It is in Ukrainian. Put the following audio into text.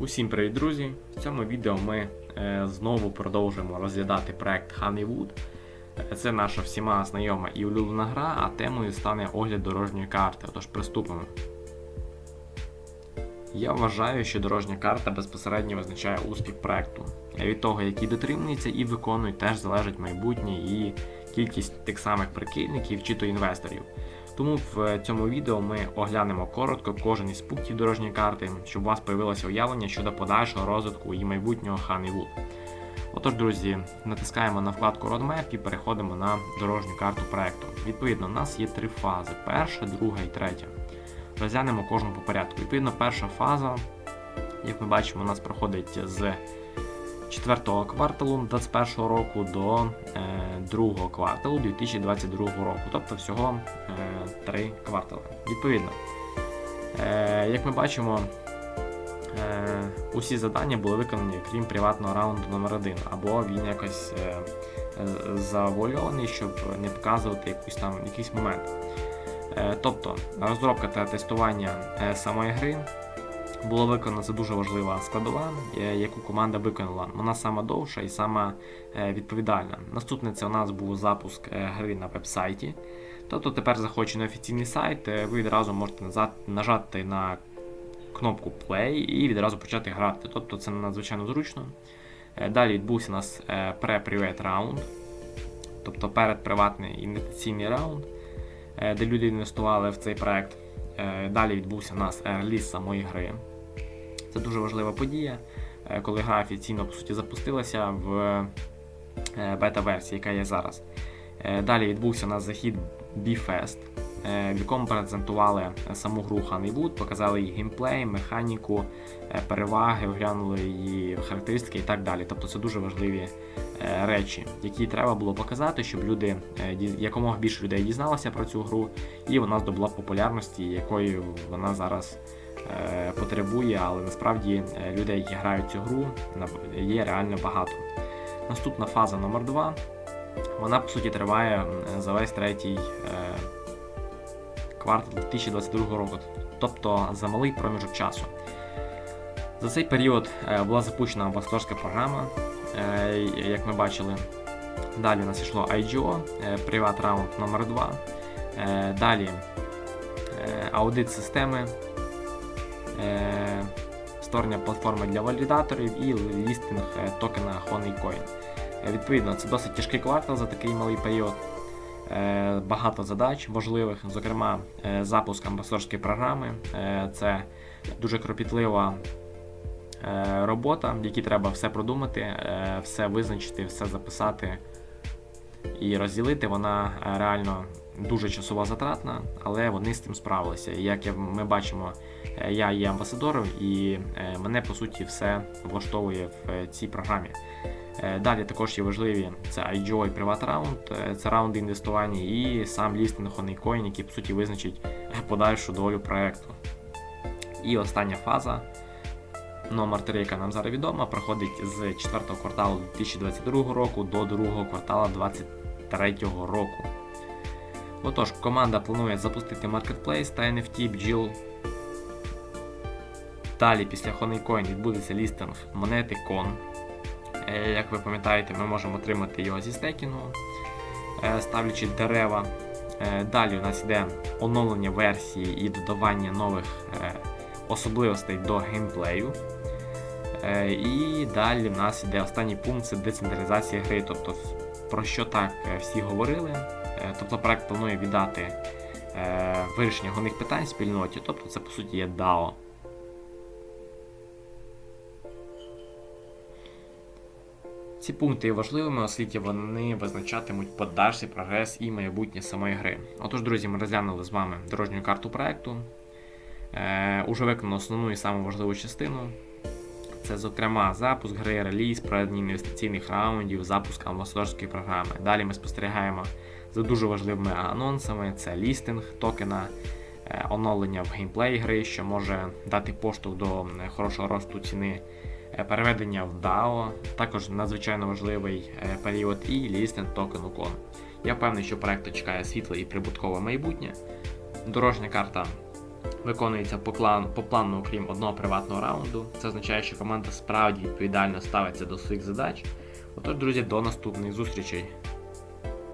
Усім привіт, друзі! В цьому відео ми е, знову продовжуємо розглядати проект Honeywood. Е, Це наша всіма знайома і улюблена гра, а темою стане огляд дорожньої карти. Отож, приступимо. Я вважаю, що дорожня карта безпосередньо визначає успіх проекту. Від того, які дотримуються і виконують, теж залежить майбутнє і кількість тих самих прихильників чи то інвесторів. Тому в цьому відео ми оглянемо коротко кожен із пунктів дорожньої карти, щоб у вас появилося уявлення щодо подальшого розвитку і майбутнього Honeywood. Отож, друзі, натискаємо на вкладку Roadmap і переходимо на дорожню карту проекту. Відповідно, у нас є три фази: перша, друга і третя. Розглянемо кожну по порядку. Відповідно, перша фаза, як ми бачимо, у нас проходить з 4 кварталу 2021 року до е, 2 кварталу 2022 року, тобто всього е, 3 квартали. Відповідно, е, як ми бачимо, е, усі завдання були виконані, крім приватного раунду номер 1 або він якось е, е, щоб не показувати якусь там, якийсь момент. Е, тобто, розробка та тестування е, самої гри було виконано це дуже важлива складова, е, яку команда виконала. Вона сама довша і сама е, відповідальна. Наступне це у нас був запуск е, гри на веб-сайті. Тобто тепер заходячи на офіційний сайт, ви відразу можете нажати на кнопку Play і відразу почати грати. Тобто це надзвичайно зручно. Далі відбувся у нас pre-private раунд, тобто передприватний інвестиційний раунд, де люди інвестували в цей проект. Далі відбувся у нас реліз самої гри. Це дуже важлива подія, е, коли гра офіційно по суті запустилася в е, бета-версії, яка є зараз. Е, Далі відбувся у нас захід B-Fest, в якому презентували саму гру Honeywood, показали її геймплей, механіку, переваги, оглянули її характеристики і так далі. Тобто це дуже важливі речі, які треба було показати, щоб люди якомога більше людей дізналося про цю гру, і вона здобула популярності, якої вона зараз потребує, але насправді е, людей, які грають цю гру, є реально багато. Наступна фаза номер 2 вона по суті триває за весь третій е, квартал 2022 року, тобто за малий проміжок часу. За цей період е, була запущена амбасадорська програма, е, як ми бачили. Далі у нас йшло IGO, е, приват раунд номер 2 Е, Далі е, аудит системи, е, створення платформи для валідаторів і лістинг е, токена Honeycoin. Е, Відповідно, це досить тяжкий квартал за такий малий період. Е, Багато задач важливих, зокрема, е, запуск амбасадорської програми. Е, Це дуже кропітлива е, робота, в якій треба все продумати, е, все визначити, все записати і розділити. Вона е, реально дуже часово затратна, але вони з цим справилися. Як ми бачимо, е, я є амбасадором, і е, мене по суті все влаштовує в е, цій програмі. Далі також є важливі це IGO і Private Round, це раунди інвестування і сам лістинг Honeycoin, який по суті визначить подальшу долю проекту. І остання фаза, номер 3, яка нам зараз відома, проходить з 4 кварталу 2022 року до 2 кварталу 2023 року. Отож, команда планує запустити Marketplace та NFT бджіл. Далі після Honeycoin відбудеться лістинг монети Con. Е, Як ви пам'ятаєте, ми можемо отримати його зі стекінгу, е, ставлячи дерева. Е, Далі у нас йде оновлення версії і додавання нових особливостей до геймплею. І далі в нас йде останній пункт це децентралізація гри. Тобто, про що так всі говорили. Е, Тобто проект планує віддати е, вирішення головних питань спільноті, тобто це по суті є DAO. Ці пункти є важливими, оскільки вони визначатимуть подальший прогрес і майбутнє самої гри. Отож, друзі, ми розглянули з вами дорожню карту проекту. Е, уже виконано основну і саму важливу частину. Це, зокрема, запуск гри, реліз, проведення інвестиційних раундів, запуск амбасадорської програми. Далі ми спостерігаємо за дуже важливими анонсами: це лістинг токена, е, оновлення в геймплей гри, що може дати поштовх до хорошого росту ціни, е, переведення в DAO, також надзвичайно важливий е, період і лістинг токену CON. Я впевнений, що проекту чекає світле і прибуткове майбутнє. Дорожня карта виконується по, клан, по плану, окрім одного приватного раунду. Це означає, що команда справді відповідально ставиться до своїх задач. Отож, друзі, до наступних зустрічей.